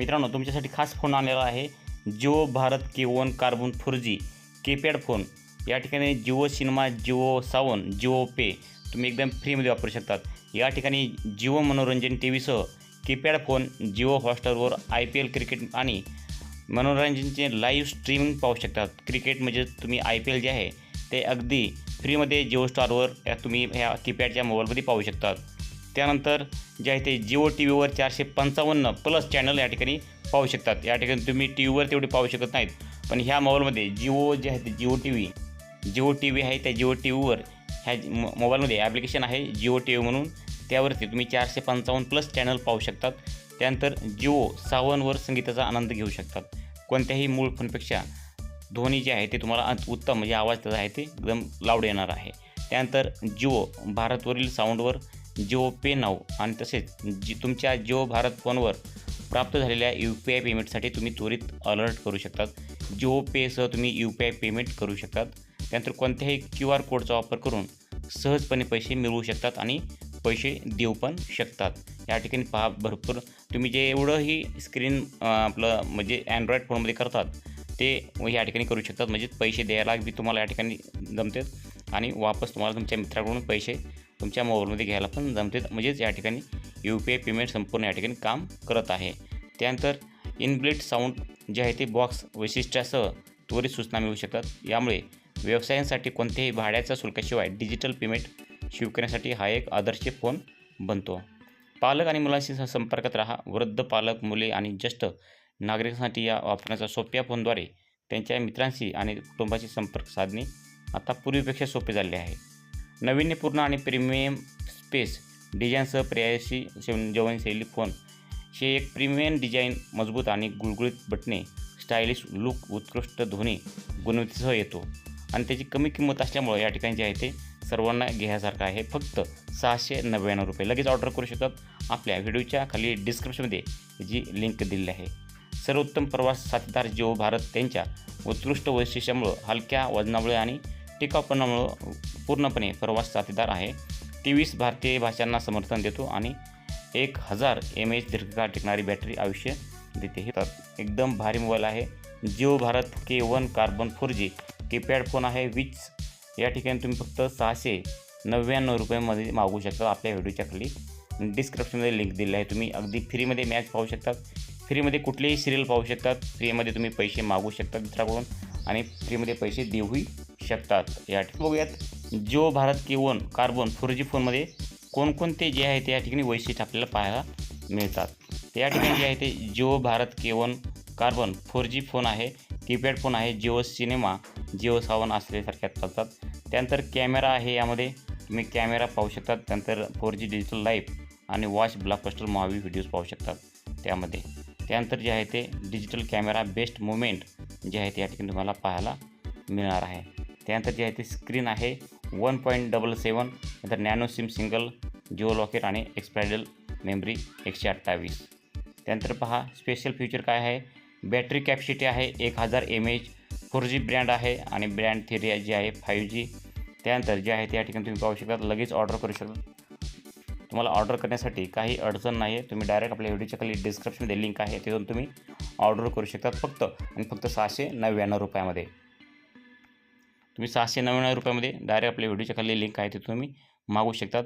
मित्रांनो तुमच्यासाठी खास फोन आलेला आहे Jio Bharat K one Karbonn four G keypad phone या ठिकाणी जिओ सिनेमा जिओ सावन जिओ पे तुम्ही एकदम फ्रीमध्ये वापरू शकतात. या ठिकाणी जिओ मनोरंजन टी व्हीसह कीपॅड फोन जिओ हॉटस्टारवर आय पी एल क्रिकेट आणि मनोरंजनचे लाईव्ह स्ट्रीमिंग पाहू शकतात. क्रिकेट म्हणजे तुम्ही आय पी एल जे आहे ते अगदी फ्रीमध्ये जिओ स्टारवर या तुम्ही ह्या कीपॅडच्या मोबाईलमध्ये पाहू शकतात. त्यानंतर जे आहे ते जिओ टी व्हीवर चारशे पंचावन्न प्लस चॅनल या ठिकाणी पाहू शकतात. या ठिकाणी तुम्ही टी व्हीवर तेवढे पाहू शकत नाहीत. पण ह्या मोबाईलमध्ये जिओ जे आहे ते Jio T V Jio T V आहे त्या जिओ टी व्हीवर ह्या मो मोबाईलमध्ये ॲप्लिकेशन आहे जिओ टी व्ही म्हणून. त्यावरती तुम्ही चारशे पंचावन्न प्लस चॅनल पाहू शकतात. त्यानंतर जिओ सावनवर संगीताचा आनंद घेऊ शकतात. कोणत्याही मूळ फोनपेक्षा ध्वनी जे आहे ते तुम्हाला उत्तम म्हणजे आवाज त्याचा आहे ते एकदम लाऊड येणार आहे. त्यानंतर जिओ भारतवरील साऊंडवर जिओ पे नाव आणि तसेच जी तुमच्या जिओ भारत फोनवर प्राप्त झालेल्या यू पी आय पेमेंटसाठी तुम्ही त्वरित अलर्ट करू शकतात. जिओ पेसह तुम्ही यू पी आय पेमेंट करू शकतात. त्यानंतर कोणत्याही क्यू आर कोडचा वापर करून सहजपणे पैसे मिळवू शकतात आणि पैसे देऊ पण शकतात. या ठिकाणी पहा भरपूर तुम्ही जे एवढंही स्क्रीन आपलं म्हणजे अँड्रॉईड फोनमध्ये करतात ते या ठिकाणी करू शकतात. म्हणजे पैसे द्यायला बी तुम्हाला या ठिकाणी जमतात आणि वापस तुम्हाला तुमच्या मित्राकडून पैसे तुमच्या मोबाईलमध्ये घ्यायला पण जमते. म्हणजेच या ठिकाणी यू पी आय पेमेंट संपूर्ण या ठिकाणी काम करत आहे. त्यानंतर इनबिल्ट साऊंड जे आहे ते बॉक्स वैशिष्ट्यासह त्वरित सूचना मिळू शकतात. यामुळे व्यवसायांसाठी कोणत्याही भाड्याच्या शुल्काशिवाय डिजिटल पेमेंट स्वीकारण्यासाठी हा एक आदर्श फोन बनतो. पालक आणि मुलांशी संपर्कात राहा. वृद्ध पालक मुले आणि ज्येष्ठ नागरिकांसाठी या वापरण्याच्या सोप्या फोनद्वारे त्यांच्या मित्रांशी आणि कुटुंबाशी संपर्क साधणे आता पूर्वीपेक्षा सोपे झाले आहे. नाविन्यपूर्ण आणि प्रीमियम स्पेस डिझाईनसह पर्यायशी जेवण जेवणशैली फोन. हे एक प्रीमियम डिझाईन मजबूत आणि गुळगुळीत बटणे स्टायलिश लुक उत्कृष्ट ध्वनी गुणवत्तेसह येतो. आणि त्याची कमी किंमत असल्यामुळे या ठिकाणी जे आहे ते सर्वांना घ्यायसारखं आहे. फक्त सहाशे नव्याण्णव रुपये. लगेच ऑर्डर करू शकतात आपल्या व्हिडिओच्या खाली डिस्क्रिप्शनमध्ये जी लिंक दिलेली आहे. सर्वोत्तम प्रवास साथीदार जिओ भारत त्यांच्या उत्कृष्ट वैशिष्ट्यामुळं हलक्या वजनामुळे आणि टिकाऊपणामुळं पूर्णपणे प्रवास साथीदार आहे. तेवीस भारतीय भाषांना समर्थन देतो आणि एक हजार एम एच दीर्घकाळ टिकणारी बॅटरी आयुष्य देते. हे तर एकदम भारी मोबाईल आहे. Jio Bharat K one Karbonn four G keypad phone आहे. विच या ठिकाणी तुम्ही फक्त सहाशे नव्याण्णव रुपयामध्ये मागू शकता. आपल्या व्हिडिओच्या खाली डिस्क्रिप्शनमध्ये लिंक दिली आहे. तुम्ही अगदी फ्रीमध्ये मॅच पाहू शकतात फ्रीमध्ये कुठलेही सिरियल पाहू शकतात फ्रीमध्ये तुम्ही पैसे मागू शकता दुसऱ्याकडून आणि फ्रीमध्ये पैसे देऊही शकतात या ठिकाणी. बघूयात. Jio Bharat K one Karbonn four G फोनमध्ये कोणकोणते जे आहे ते या ठिकाणी वैशिष्ट्य आपल्याला पाहायला मिळतात. तर या ठिकाणी जे आहे ते Jio Bharat K one Karbonn four G phone आहे कीपॅड फोन आहे जिओ सिनेमा जिओ सावन असल्यासारख्या चालतात त्यानंतर कॅमेरा आहे यामध्ये. तुम्ही कॅमेरा पाहू शकतात. त्यानंतर फोर जी डिजिटल लाईव्ह आणि वॉच ब्लॉकबस्टर मूवी व्हिडिओज पाहू शकतात त्यामध्ये. त्यानंतर जे आहे ते डिजिटल कॅमेरा बेस्ट मुवमेंट जे आहे ते या ठिकाणी तुम्हाला पाहायला मिळणार आहे. त्यानंतर जे आहे ते स्क्रीन आहे. वन पॉईंट डबल सेवन नंतर nano SIM single Jio locket आणि एक्सपायडल मेमरी एकशे अठ्ठावीस. त्यानंतर पहा स्पेशल फ्युचर काय आहे? बॅटरी कॅपॅसिटी आहे एक हजार M H four G brand आहे आणि ब्रँड थेरी जी आहे फाईव्ह जी त्यानंतर जे आहे त्या ठिकाणी तुम्ही पाहू शकता. लगेच ऑर्डर करू शकता. तुम्हाला ऑर्डर करण्यासाठी काही अडचण नाही आहे तुम्ही डायरेक्ट आपल्या व्हिडिओच्या खाली डिस्क्रिप्शनमध्ये लिंक आहे. तिथून तुम्ही ऑर्डर करू शकतात फक्त आणि फक्त सहाशे नव्याण्णव रुपयामध्ये. तुम्ही सहाशे नव्याण्णव रुपयामध्ये डायरेक्ट आपल्या व्हिडिओच्या खाली लिंक आहे ते तुम्ही मागवू शकतात.